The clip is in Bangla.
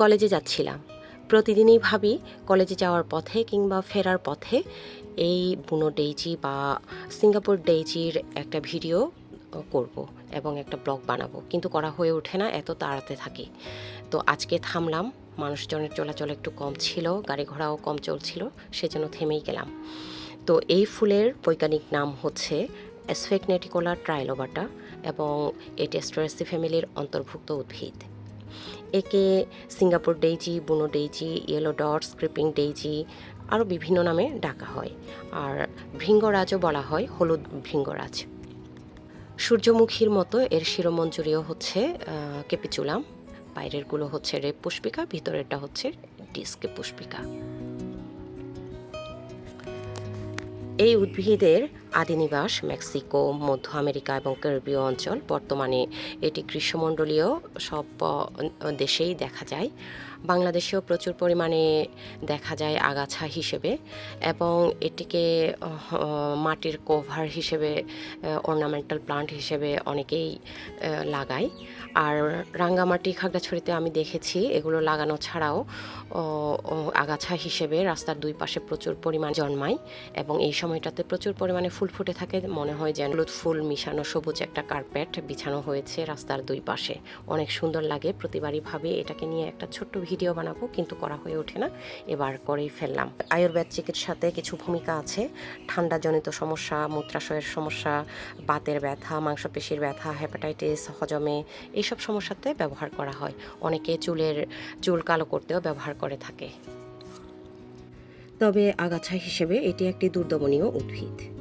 কলেজে যাচ্ছিলাম। প্রতিদিনই ভাবি কলেজে যাওয়ার পথে কিংবা ফেরার পথে এই বুনো ডেইজি বা সিঙ্গাপুর ডেইজির একটা ভিডিও করব এবং একটা ব্লগ বানাবো। কিন্তু করা হয়ে ওঠে না, এত তাড়াতে থাকি। তো আজকে থামলাম, মানুষজনের চলাচল একটু কম ছিল, গাড়ি ঘোড়াও কম চলছিল, সেজন্য থেমেই গেলাম। তো এই ফুলের বৈজ্ঞানিক নাম হচ্ছে অ্যাসফেকনেটিকোলা ট্রাইলোবাটা এবং এটি স্ট্রেসি ফ্যামিলির অন্তর্ভুক্ত উদ্ভিদ। একে সিঙ্গাপুর ডেইজি, বুনো daisy yellow dot creeping daisy আরও বিভিন্ন নামে ডাকা হয়। আর ভৃঙ্গরাজও বলা হয় হলুদ ভৃঙ্গরাজ। সূর্যমুখীর মতো এর শিরোমঞ্জুরিও হচ্ছে কেপিচুলাম। বাইরেরগুলো হচ্ছে রেপ পুষ্পিকা, ভিতরেরটা হচ্ছে ডিস্কে পুষ্পিকা। এই উদ্ভিদের আদিনিবাস, মেক্সিকো, মধ্য আমেরিকা এবং ক্যারিবীয় অঞ্চল। বর্তমানে এটি গ্রীষ্মমণ্ডলীয় সব দেশেই দেখা যায়। বাংলাদেশেও প্রচুর পরিমাণে দেখা যায় আগাছা হিসেবে এবং এটিকে মাটির কভার হিসেবে অর্নামেন্টাল প্লান্ট হিসেবে অনেকেই লাগায়। আর রাঙ্গামাটি, খাগড়াছড়িতে আমি দেখেছি, এগুলো লাগানো ছাড়াও আগাছা হিসেবে রাস্তার দুই পাশে প্রচুর পরিমাণ জন্মায় এবং এই সময়টাতে প্রচুর পরিমাণে ফুল ফুটে থাকে, মনে হয় যেন হলুদ ফুল মিশানো সবুজ একটা কার্পেট বিছানো হয়েছে রাস্তার দুই পাশে। অনেক সুন্দর লাগে, প্রতিবারই ভাবে এটাকে নিয়ে একটা ছোট্ট ভিডিও বানাবো, কিন্তু করা হয়ে ওঠে না, এবার করেই ফেললাম। আয়ুর্বেদ চিকিৎসাতে কিছু ভূমিকা আছে, ঠান্ডাজনিত সমস্যা, মূত্রাশয়ের সমস্যা, বাতের ব্যথা, মাংসপেশির ব্যথা হ্যাপাটাইটিস হজমে, এইসব সমস্যাতে ব্যবহার করা হয়। অনেকে চুলের, চুল কালো করতেও ব্যবহার করে থাকে। তবে আগাছা হিসেবে এটি একটি দুর্দমনীয় উদ্ভিদ।